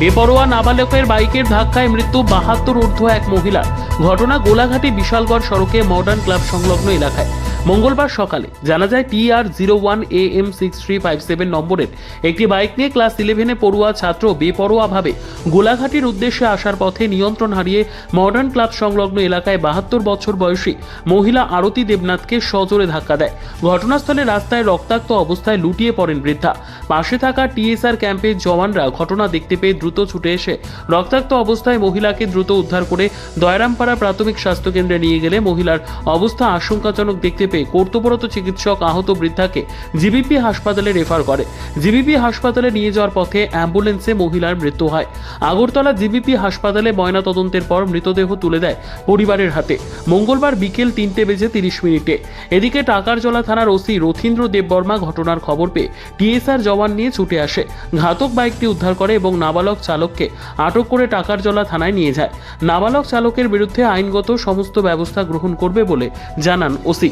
বেপরোয়া নাবালকের বাইকের ধাক্কায় মৃত্যু বাহাত্তর ঊর্ধ্ব এক মহিলা ঘটনা গোলাঘাটি বিশালগড় সড়কে মডার্ন ক্লাব সংলগ্ন এলাকায়। মঙ্গলবার সকালে জানা যায় T R zero one A M six three five seven নম্বরের একটি বাইক নিয়ে ক্লাস ইলেভেনে পড়ুয়া ছাত্র বেপরোয়াভাবে গোলাঘাটির উদ্দেশ্যে আসার পথে নিয়ন্ত্রণ হারিয়ে মডার্ন ক্লাব সংলগ্ন এলাকায় বাহাত্তর বছর বয়সী মহিলা আরতি দেবনাথকে সজোরে ধাক্কা দেয়। ঘটনাস্থলে রাস্তায় রক্তাক্ত অবস্থায় লুটিয়ে পড়েন বৃদ্ধা। পাশে থাকা টিএসআর ক্যাম্পের জওয়ানরা ঘটনা দেখতে পেয়ে দ্রুত ছুটে এসে রক্তাক্ত অবস্থায় মহিলাকে দ্রুত উদ্ধার করে দয়রামপাড়া প্রাথমিক স্বাস্থ্যকেন্দ্রে নিয়ে গেলে মহিলার অবস্থা আশঙ্কাজনক দেখতে পেয়ে কর্তব্যরত চিকিৎসক আহত বৃদ্ধাকে জিবিপি হাসপাতালে রেফার করে। জিবিপি হাসপাতালে নিয়ে যাওয়ার পথে অ্যাম্বুলেন্সে মহিলার মৃত্যু হয়। আগরতলা জিবিপি হাসপাতালে ময়নাতদন্তের পর মৃতদেহ তুলে দেয় পরিবারের হাতে। মঙ্গলবার বিকেল তিনটে বেজে তিরিশ মিনিটে। এদিকে টাকারজলা থানার ওসি রথীন্দ্র দেববর্মা ঘটনার খবর পেয়ে টিএসআর জওয়ান নিয়ে ছুটে আসে। ঘাতক বাইকটি উদ্ধার করে এবং নাবালক চালককে আটক করে টাকারজলা থানায় নিয়ে যায়। নাবালক চালকের বিরুদ্ধে আইনগত সমস্ত ব্যবস্থা গ্রহণ করবে বলে জানান ওসি।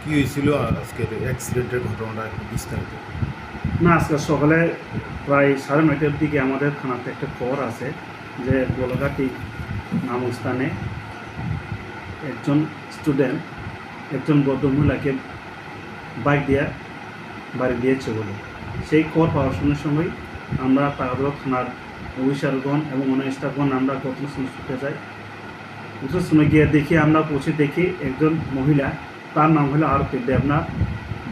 কি হয়েছিল আজকের অ্যাক্সিডেন্টের ঘটনাটা বিস্তারিত। না, আজকে সকালে প্রায় সাড়ে নয়টার দিকে আমাদের থানাতে একটা খবর আছে যে গোলাঘাটি নামক স্থানে একজন স্টুডেন্ট একজন ভদ্রমহিলাকে বাইক দিয়ে বাড়ি দিয়েছে বলে। সেই খবর পাওয়ার সঙ্গে সঙ্গেই আমরা তাগাদর থানার অফিসারগণ এবং অন্য স্টাফগণ আমরা ঘটনাস্থলে ছুটে যাই। ঘটনাস্থলে গিয়ে দেখি, আমরা পৌঁছে দেখি একজন মহিলা তার নাম হলো আরতি দেবনাথ।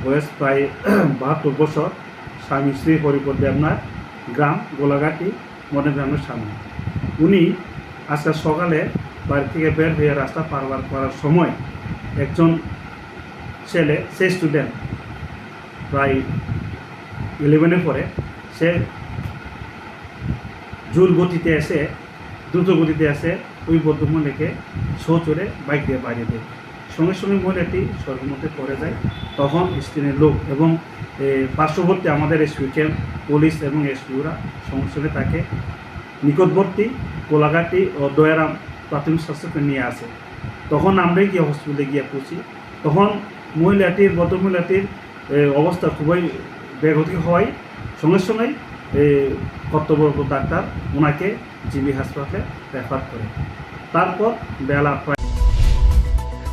বয়স প্রায় বাহাত্তর বছর। স্বামী শ্রী হরিপদ দেবনাথ, গ্রাম গোলাঘাটি, মডেল গ্রামের সামনে উনি আজকে সকালে বাড়ি থেকে বের হয়ে রাস্তা পারবার করার সময় একজন ছেলে, সে স্টুডেন্ট প্রায় ইলেভেনে পড়ে। সে জোর গতিতে এসে, দ্রুত গতিতে এসে ওই বদ্ধমূল্যকে শো চড়ে বাইক দিয়ে বাইরে দেয় সঙ্গে সঙ্গে মহিলাটি স্বর্গের মধ্যে পড়ে যায়। তখন স্ক্রিনের লোক এবং পার্শ্ববর্তী আমাদের এসপি ক্যাম্প পুলিশ এবং এসপিওরা সঙ্গে সঙ্গে তাকে নিকটবর্তী কোলাঘাটি ও দয়ারাম প্রাথমিক স্বাস্থ্যকে নিয়ে আসে। তখন আমরাই গিয়ে হসপিটালে গিয়ে পৌঁছি। তখন মহিলাটির ভদ্রমহিলাটির অবস্থা খুবই বেগতি হওয়ায় সঙ্গে সঙ্গেই কর্তব্যরত ডাক্তার ওনাকে জিবি হাসপাতালে রেফার করে। তারপর বেলা